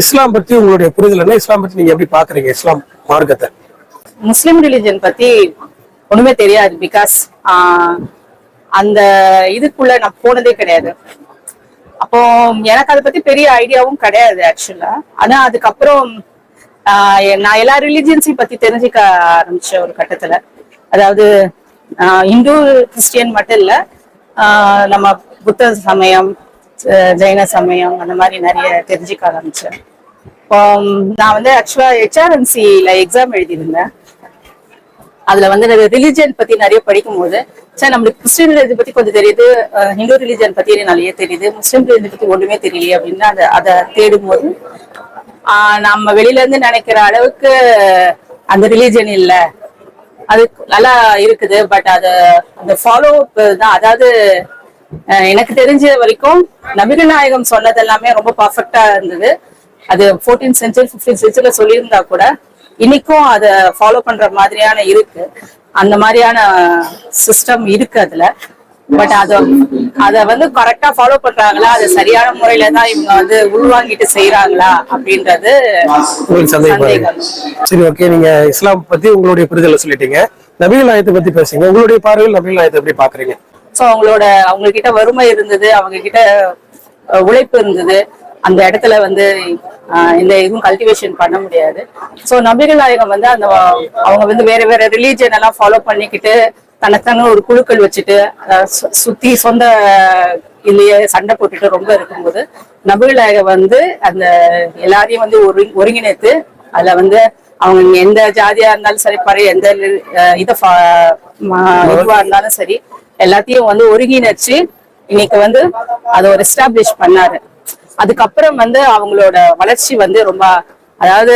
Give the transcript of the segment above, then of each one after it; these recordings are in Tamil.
இஸ்லாம் பத்தி உங்களுடைய புரிதல் என்ன? இஸ்லாம் பத்தி நீங்க எப்படி பாக்குறீங்க? இஸ்லாம் மார்க்கத்தை? முஸ்லிம் ரிலிஜன் பத்தி ஒண்ணுமே தெரியாது பிகாஸ் அந்த இதுக்குள்ள நான் போனதே கிடையாது. அப்போ எனக்கு அதை பத்தி பெரிய ஐடியாவும் கிடையாது ஆக்சுவலா ஆனா அதுக்கப்புறம் ஆஹ் நான் எல்லா ரிலிஜியன்ஸையும் பத்தி தெரிஞ்சுக்க ஆரம்பிச்ச ஒரு கட்டத்துல. அதாவது இந்து கிறிஸ்டியன் மட்டும் இல்ல ஆஹ் நம்ம புத்த சமயம் ஜெயின சமயம் அந்த மாதிரி நிறைய தெரிஞ்சுக்க ஆரம்பிச்சேன். Um, நான் வந்து ஆக்சுவலா ஹெச்ஆர்என்சில எக்ஸாம் எழுதியிருந்தேன். அதுல வந்து ரிலிஜியன் பத்தி நிறைய படிக்கும் போது சார் நம்மளுக்கு கிறிஸ்டின் ரிலிஜன் பத்தி கொஞ்சம் தெரியுது ஹிந்து ரிலிஜன் பத்தி நிறைய தெரியுது முஸ்லீம் ரிலிஜன் பத்தி ஒண்ணுமே தெரியலையே அப்படின்னு அதை அதை தேடும் போது நம்ம வெளியில இருந்து நினைக்கிற அளவுக்கு அந்த ரிலிஜன் இல்ல. அது நல்லா இருக்குது பட் அது அந்த ஃபாலோ தான். அதாவது எனக்கு தெரிஞ்ச வரைக்கும் நபிகள் நாயகம் சொன்னது எல்லாமே ரொம்ப பர்ஃபெக்டா இருந்தது. அது ஃபோர்டீன் சென்ச்சுரி ஃபிஃப்டீன் சென்ச்சுரியில சொல்லியிருந்தா கூட இன்னைக்கும் அதை ஃபாலோ பண்ற மாதிரியான இருக்கு. அந்த மாதிரியான சிஸ்டம் இருக்கு அதுல. பட் அத அத வந்து கரெக்டா ஃபாலோ பண்றாங்களா? அது சரியான முறையில தான் இவங்க வந்து உள்வாங்கிட்டு செய்யறாங்களா அப்படின்றது சந்தேகம். சரி ஓகே நீங்க இஸ்லாம் பத்தி உங்களுடைய புரிதலை சொல்லிட்டீங்க. நபிகள் நாயத்தை பத்தி பேசுங்க. உங்களுடைய பார்வையில் நபிகள் நாயத்தை எப்படி பாக்குறீங்க சோ அவங்களோட அவங்க கிட்ட வறுமை இருந்தது அவங்க கிட்ட உழைப்பு இருந்தது. அந்த இடத்துல வந்து இந்த இதுவும் கல்டிவேஷன் பண்ண முடியாது. சோ நபிகள் நாயகம் வந்து அந்த அவங்க வந்து வேற வேற ரிலீஜன் எல்லாம் ஃபாலோ பண்ணிக்கிட்டு தனத்தான ஒரு குழுக்கள் வச்சுட்டு சுத்தி சொந்த இதுலயே சண்டை போட்டுட்டு ரொம்ப இருக்கும்போது நபிகள் நாயகம் வந்து அந்த எல்லாரையும் வந்து ஒரு ஒருங்கிணைத்து அதுல வந்து அவங்க எந்த ஜாதியா இருந்தாலும் சரி பறை எந்த இதை இத இதுவா இருந்தாலும் சரி எல்லாத்தையும் வந்து ஒருங்கிணைச்சு இன்னைக்கு வந்து அதை ஒரு எஸ்டாப்ளிஷ் பண்ணாரு. அதுக்கப்புறம் வந்து அவங்களோட வளர்ச்சி வந்து ரொம்ப அதாவது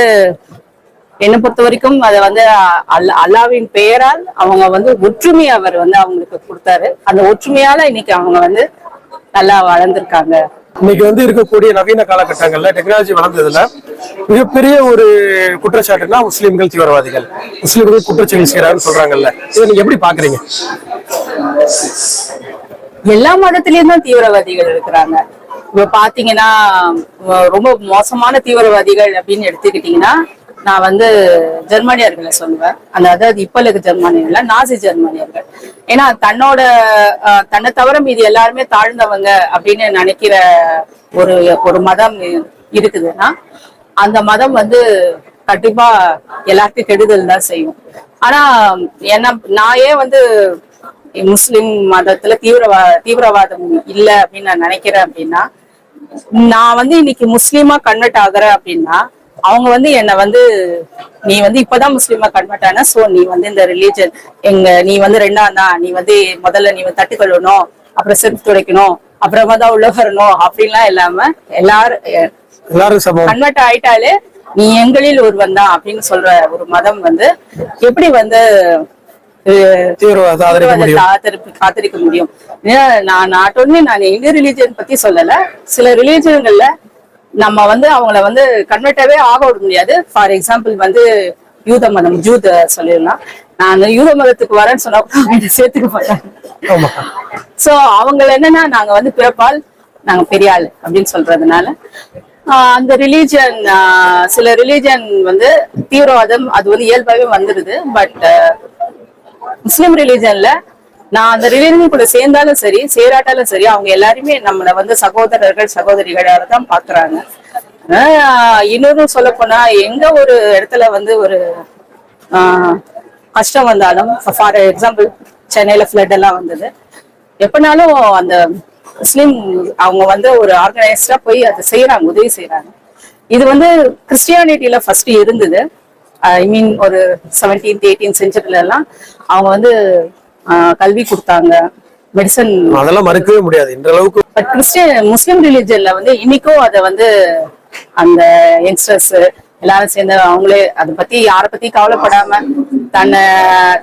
என்னை பொறுத்த வரைக்கும் அதை வந்து அல்ல- அல்லாவின் பெயரால் அவங்க வந்து ஒற்றுமை அவர் வந்து அவங்களுக்கு கொடுத்தாரு. அந்த ஒற்றுமையால இன்னைக்கு அவங்க வந்து நல்லா வளர்ந்திருக்காங்க. இன்னைக்கு வந்து இருக்கக்கூடிய நவீன காலகட்டங்கள்ல டெக்னாலஜி வளர்ந்ததுல மிகப்பெரிய ஒரு குற்றச்சாட்டுனா முஸ்லிம்கள் தீவிரவாதிகள். முஸ்லிம்கள் குற்றச்செயல் செய்யறாங்கன்னு சொல்றாங்கல்ல. இதை நீங்க எப்படி பாக்குறீங்க? எல்லா மதத்திலயும் தான் தீவிரவாதிகள் இருக்கிறாங்க. இப்ப பாத்தீங்கன்னா ரொம்ப மோசமான தீவிரவாதிகள் அப்படின்னு எடுத்துக்கிட்டீங்கன்னா நான் வந்து ஜெர்மானியர்களை சொல்லுவேன். அந்த அதாவது இப்ப இருக்க ஜெர்மானியர்ல நாசி ஜெர்மானியர்கள். ஏன்னா தன்னோட தன்னை தவிர மீது எல்லாருமே தாழ்ந்தவங்க அப்படின்னு நினைக்கிற ஒரு ஒரு மதம் இருக்குதுன்னா அந்த மதம் வந்து கண்டிப்பா எல்லாருக்கும் கெடுதல் தான் செய்யும். ஆனா என்ன நான் ஏன் வந்து முஸ்லிம் மதத்துல தீவிரவா தீவிரவாதம் இல்ல அப்படின்னு நான் நினைக்கிறேன் அப்படின்னா நான் வந்து இன்னைக்கு முஸ்லீமா கன்வெர்ட் ஆகுறேன் அப்படின்னா அவங்க வந்து என்னை வந்து நீ வந்து இப்பதான் முஸ்லீமா கன்வெர்ட் ஆன சோ நீ வந்து இந்த ரிலீஜன் எங்க நீ வந்து ரெண்டாம் தான் நீ வந்து முதல்ல நீ வந்து தட்டு கழுவணும் அப்புறம் செருப்பு துடைக்கணும் அப்புறமா தான் உள்ள வரணும் அப்படின்லாம் இல்லாம எல்லாரும் எல்லாரும் கன்வெர்ட் ஆயிட்டாலே நீ எங்களில் ஒருவன் தான் அப்படின்னு சொல்ற ஒரு மதம் வந்து எப்படி வந்து காத்திருக்க முடியும். ஏன்னா, நான் நாட் ஒன்லி நான் இந்த ரிலீஜன் பத்தி சொல்லல. சில ரிலீஜன்கள்ல நம்ம வந்து அவங்கள வந்து கன்வெர்ட்டாவே ஆக விட முடியாது. ஃபார் எக்ஸாம்பிள் வந்து யூத மதம் ஜூத சொல்லிடலாம். நான் யூத மதத்துக்கு வரேன்னு சொன்னா கூட சேர்த்துக்க மாட்டாங்க. சோ அவங்க என்னன்னா நாங்க வந்து பிறப்பால் நாங்க பெரிய ஆள் அப்படின்னு சொல்றதுனால அந்த ரிலீஜன் சில ரிலீஜன் வந்து தீவிரவாதம் அது வந்து இயல்பாவே வந்துடுது பட் முஸ்லீம் ரிலீஜன்ல நான் அந்த ரிலீஜன் கூட சேர்ந்தாலும் சரி சேராட்டாலும் சரி அவங்க எல்லாருமே நம்மள வந்து சகோதரர்கள் சகோதரிகளாக தான் பாக்குறாங்க இன்னொரு சொல்ல போனா எங்க ஒரு இடத்துல வந்து ஒரு கஷ்டம் வந்தாலும் ஃபார் எக்ஸாம்பிள் சென்னையில ஃபிளட் எல்லாம் வந்தது. எப்பனாலும் அந்த முஸ்லீம் அவங்க வந்து ஒரு ஆர்கனைஸ்டா போய் அதை செய்யறாங்க உதவி செய்யறாங்க. இது வந்து கிறிஸ்டியானிட்டியில ஃபர்ஸ்ட் இருந்தது. ஐ மீன் ஒரு செவன்டீன்த் எயிட்டீன் செஞ்சுரில எல்லாம் அவங்க வந்து கல்வி கொடுத்தாங்க. மெடிசன் அதெல்லாம் மறுக்கவே முடியாது. இந்த அளவுக்கு பட் கிறிஸ்டியன் முஸ்லிம் ரிலீஜன்ல வந்து இன்னைக்கும் அதை வந்து அந்த யங்ஸ்டர்ஸ் எல்லாரும் சேர்ந்து அவங்களே அதை பத்தி யாரை பத்தி கவலைப்படாம தன்னை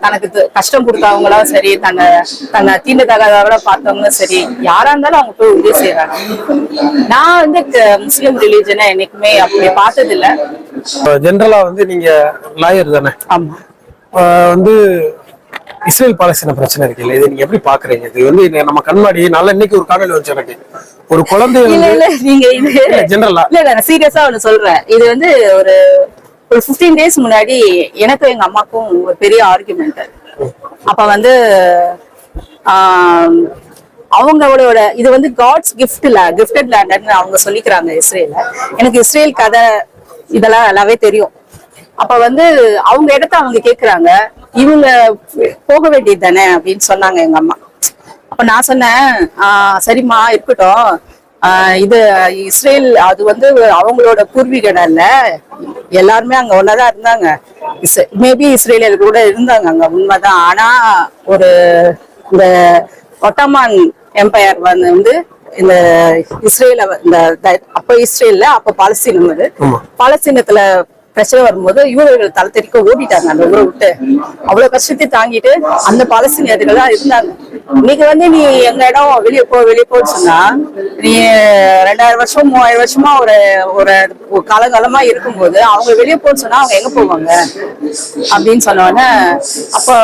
தனக்கு கஷ்டம் கொடுத்தவங்களும் சரி தன்னை தன்னை தீண்டத்தகாதவங்கள பார்த்தவங்களும் சரி யாரா இருந்தாலும் அவங்க போய் உதவி செய்யறாங்க நான் வந்து முஸ்லிம் ரிலீஜனை என்னைக்குமே அப்படி பார்த்தது இல்ல ஜென்ரலா வந்து நீங்க லாயர் தானே? ஆமா. வந்து இஸ்ரேல் பாலஸ்தீன பிரச்சனை இருக்குல்ல இது நீங்க எப்படி பாக்குறீங்க? இது வந்து நம்ம கண்மாடி நல்ல இன்னைக்கு ஒரு காணொலி வந்துச்சு எனக்கு. ஒரு குழந்தை இல்ல இல்ல நீங்க இது ஜெனரலா இல்ல இல்ல சீரியஸா ஒண்ணு சொல்றேன். இது வந்து ஒரு ஒரு 15 டேஸ் முன்னாடி எனக்கும் எங்க அம்மாக்கும் ஒரு பெரிய ஆர்குமெண்ட் அப்ப வந்து அவங்களோட இது வந்து காட்ஸ் கிஃப்ட் கிஃப்டட் லேண்ட்னு அவங்க சொல்லிக்கிறாங்க இஸ்ரேல எனக்கு இஸ்ரேல் கதை இதெல்லாம் நல்லாவே தெரியும். அப்ப வந்து அவங்க இடத்த அவங்க கேக்குறாங்க. இவங்க போக வேண்டியது தானே அப்படின்னு சொன்னாங்க எங்க அம்மா. அப்ப நான் சொன்னேன் ஆஹ் சரிம்மா இருக்கட்டும். ஆஹ் இது இஸ்ரேல் அது வந்து அவங்களோட பூர்வீகம் இல்ல எல்லாருமே அங்க ஒன்னதான் இருந்தாங்க. மேபி இஸ்ரேலியர் கூட இருந்தாங்க அங்க உண்மைதான். ஆனா ஒரு இந்த ஒட்டமான் எம்பையர் வந்து இந்த இஸ்ரேல இந்த அப்ப இஸ்ரேல்ல அப்ப பாலஸ்தீனம் அது. பாலஸ்தீனத்துல பிரச்சனை வரும்போது யூதர்கள் தளத்திற்கு ஓடிட்டாங்க. அந்த ஊரை விட்டு அவ்வளவு கஷ்டத்தை தாங்கிட்டு அந்த பாலஸ்தீனியர்கள் தான் இருந்தாங்க. இன்னைக்கு வந்து நீ எங்க இடம் வெளியே போ வெளியே போன்னு சொன்னா நீ ரெண்டாயிரம் வருஷம் மூவாயிரம் வருஷமா ஒரு ஒரு ஒரு காலகாலமா இருக்கும்போது அவங்க வெளியே போன்னு சொன்னா அவங்க எங்க போவாங்க? அப்படின்னு சொன்னோடனே அப்போ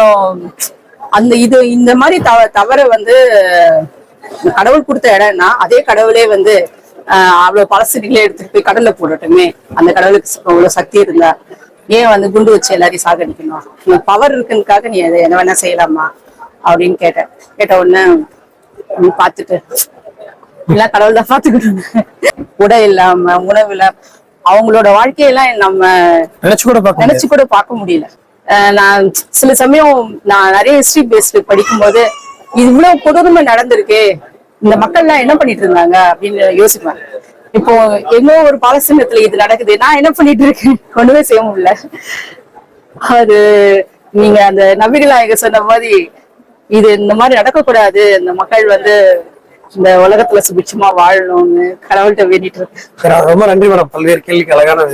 அந்த இது இந்த மாதிரி தவ தவறை வந்து கடவுள் கொடுத்த இடம்னா அதே கடவுளே வந்து அவ்வளவு பழசுகளே எடுத்துட்டு போய் கடல்ல போடட்டுமே. அந்த கடவுளுக்கு அவ்வளவு சக்தி இருந்தா ஏன் வந்து குண்டு வச்சு எல்லாரையும் சாகடிக்கணும்? உனக்கு பவர் இருக்குன்றதுக்காக நீ அதை என்ன வேணா செய்யலாமா? அப்படின்னு கேட்டேன். கேட்ட உடனே பார்த்துட்டு எல்லாம் கடவுள் தான் பார்த்துக்கிட்டு உடை இல்லாம உணவு இல்லாம அவங்களோட வாழ்க்கையெல்லாம் நம்ம நினைச்சு கூட. நினைச்சு கூட பார்க்க முடியல. நான் சில சமயம் நான் நிறைய ஹிஸ்டரி பேஸ்டு படிக்கும்போது இது இவ்வளவு கொடூரமா நடந்திருக்கு. இந்த மக்கள்லாம் என்ன பண்ணிட்டு இருந்தாங்க அப்படின்னு யோசிப்பேன் இப்போ எங்கோ ஒரு பாலஸ்தீனத்துல இது நடக்குது. நான் என்ன பண்ணிட்டு இருக்கேன்? ஒண்ணுமே செய்ய முடியல. அது நீங்க அந்த நபிகள் நாயகர் சொன்ன மாதிரி இது இந்த மாதிரி நடக்கக்கூடாது. இந்த மக்கள் வந்து இந்த உலகத்துல சுபிட்சமா வாழணும்னு கடவுள்கிட்ட வேண்டிட்டு இருக்கேன் ரொம்ப நன்றி மேடம். பல்வேறு கேள்விக்கு அழகான